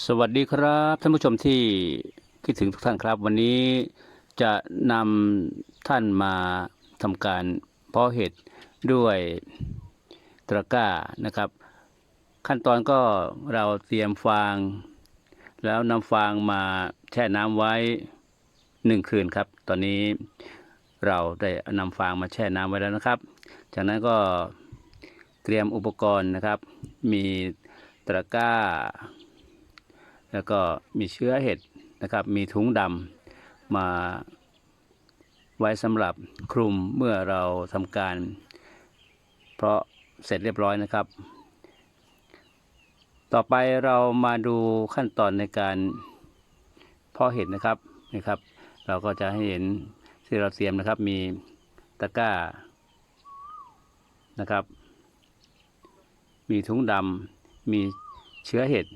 สวัสดีครับท่านผู้ชมที่คิดถึงทุกท่านครับ วันนี้จะนำท่านมาทำการเพาะเห็ดด้วยตะกร้านะครับ ขั้นตอนก็เราเตรียมฟาง แล้วนำฟางมาแช่น้ำไว้หนึ่งคืนครับ ตอนนี้เราได้นำฟางมาแช่น้ำไว้แล้วนะครับ จากนั้นก็เตรียมอุปกรณ์นะครับ มีตะกร้า แล้วก็มีเชื้อเห็ดนะครับ มีถุงดำมาไว้สำหรับคลุมเมื่อเราทำการ เพราะเสร็จเรียบร้อยนะครับ ต่อไปเรามาดูขั้นตอนในการเพาะเห็ดนะครับนะครับ เราก็จะให้เห็นที่เราเตรียมนะครับมีตะกร้านะครับ มีถุงดำมีเชื้อเห็ด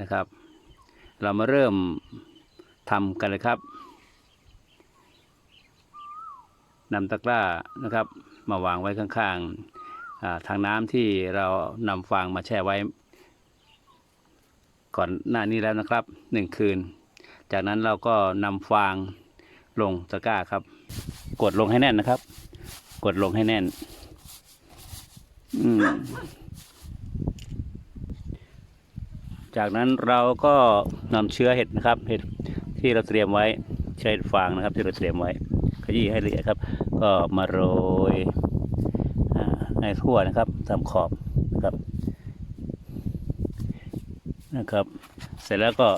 นะครับ เรามาเริ่มทำกันเลยครับนำตะกร้านะครับ มาวางไว้ข้างๆทางน้ำที่เรานำฟางมาแช่ไว้ ก่อนหน้านี้แล้วนะครับหนึ่งคืน จากนั้นเราก็นำฟางลงตะกร้าครับ กดลงให้แน่นนะครับ กดลงให้แน่น อืม จากนั้นเราก็นำเชื้อเห็ดนะครับเห็ดที่เราเตรียมไว้เชื้อเห็ดฟางนะครับที่เราเตรียมไว้ขยี้ให้ละเอียดครับ ก็มาโรยในทั่วนะครับตามขอบนะครับนะครับ เสร็จแล้วก็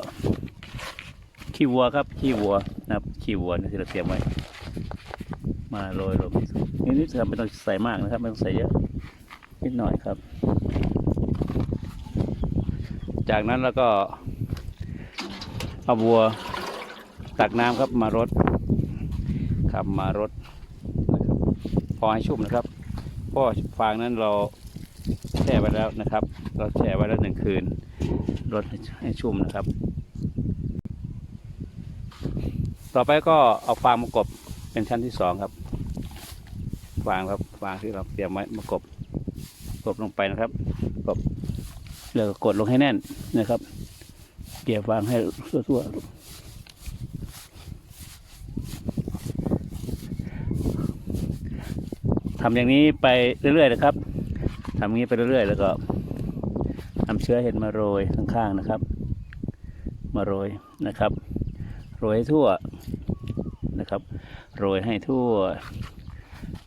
ขี้วัวครับขี้วัวนะครับขี้วัวนะที่เราเตรียมไว้ มาโรยลงนิดนิดครับไม่ต้องใส่มากนะครับไม่ต้องใส่เยอะนิดหน่อยครับ จากนั้นแล้วก็ เอาบัวตักน้ำครับมารดครับมารดนะครับพอให้ชุ่มนะครับเพราะฟางนั้นเราแช่ไว้แล้วนะครับ เราแช่ไว้แล้วหนึ่งคืนรดให้ชุ่มนะครับ ต่อไปก็เอาฟางมากบเป็นชั้นที่สองครับ ฟางครับฟางที่เราเตรียมไว้มากบกบลงไปนะครับกบ แล้วก็กดลงให้แน่นนะครับ เกี่ยวฟางให้ทั่วๆทำอย่างนี้ไปเรื่อยๆนะครับ ทำอย่างนี้ไปเรื่อยๆ แล้วก็นำเชื้อเห็ดมาโรยข้างๆนะครับ มาโรยนะครับ โรยให้ทั่วนะครับ โรยให้ทั่ว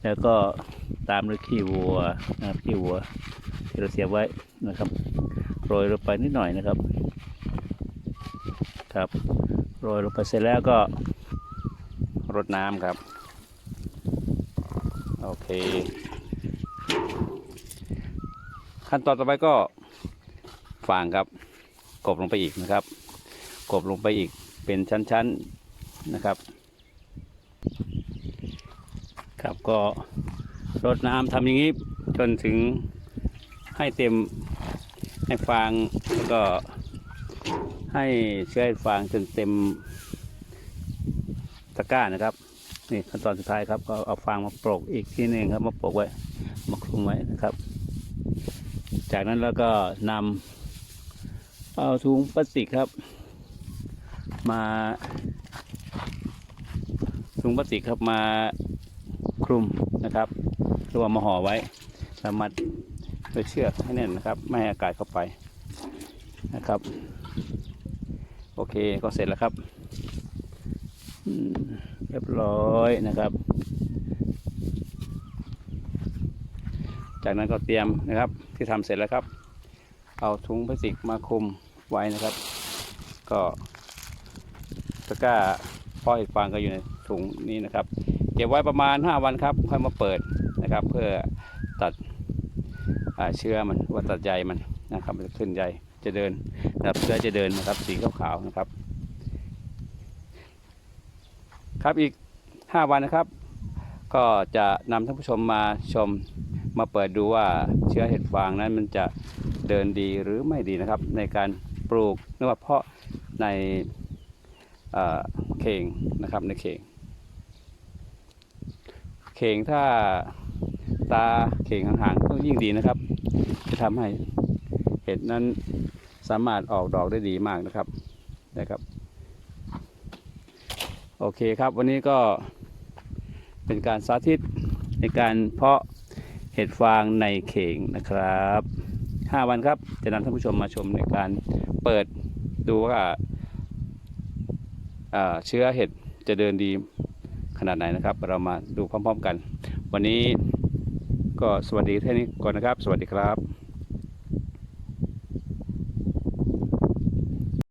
แล้วก็ตามด้วยขี้วัวนะครับขี้วัวที่เราเสียบไว้นะครับโรยลงไปนิดหน่อยนะครับครับโรยลงไปเสร็จแล้วก็รดน้ำครับ โอเค ขั้นตอนต่อไปก็ฟางครับ กบลงไปอีกนะครับ กบลงไปอีกเป็นชั้นๆนะครับ ครับก็รดน้ำทำอย่างนี้จนถึงให้เต็มให้ฟางแล้วก็ให้เชื้อฟางจนเต็มตะกร้านะครับนี่ขั้นตอนสุดท้ายครับก็เอาฟางมาโปรกอีกทีหนึ่งครับมาโปรกไว้มาคลุมไว้นะครับ จากนั้นแล้วก็นำเอาถุงพลาสติกครับ มาถุงพลาสติกครับมา ลุมนะครับหรือว่ามาห่อไว้สามารถโดยเชือกให้แน่นนะครับ ไม่ให้อากาศเข้าไปนะครับ โอเคก็เสร็จแล้วครับเรียบร้อยนะครับ จากนั้นก็เตรียมนะครับที่ทำเสร็จแล้วครับ เอาถุงพลาสติกมาคลุมไว้นะครับ ก็ตะกร้าพ่อเห็ดฟางก็อยู่ในถุงนี้นะครับ เก็บไว้ประมาณ 5 วันครับค่อยมาเปิดนะครับ เพื่อตัดเชื้อมันว่าตัดใยมันนะครับมันจะขึ้นใยจะเดินนะครับเชื้อจะเดินนะครับสีขาวๆนะครับ ครับอีก 5 วันนะครับ ก็จะนำท่านผู้ชมมาชมมาเปิดดูว่าเชื้อเห็ดฟางนั้นมันจะเดินดีหรือไม่ดีนะครับ ในการปลูกหรือว่าเพาะในเเข่งนะครับในเข่ง ข่งถ้าตาเข่งห่างๆก็ยิ่งดีนะครับ จะทำให้เห็ดนั้นสามารถออกดอกได้ดีมากนะครับนะครับ โอเคครับวันนี้ก็เป็นการสาธิตในการเพาะเห็ดฟางในเข่งนะครับ 5 วันครับจะนำท่านผู้ชมมาชมในการเปิดดูว่าเชื้อเห็ดจะเดินดี ขนาดไหนนะครับ เรามาดูพร้อม ๆ กัน วันนี้ก็สวัสดีแค่นี้ก่อนนะครับ สวัสดีครับ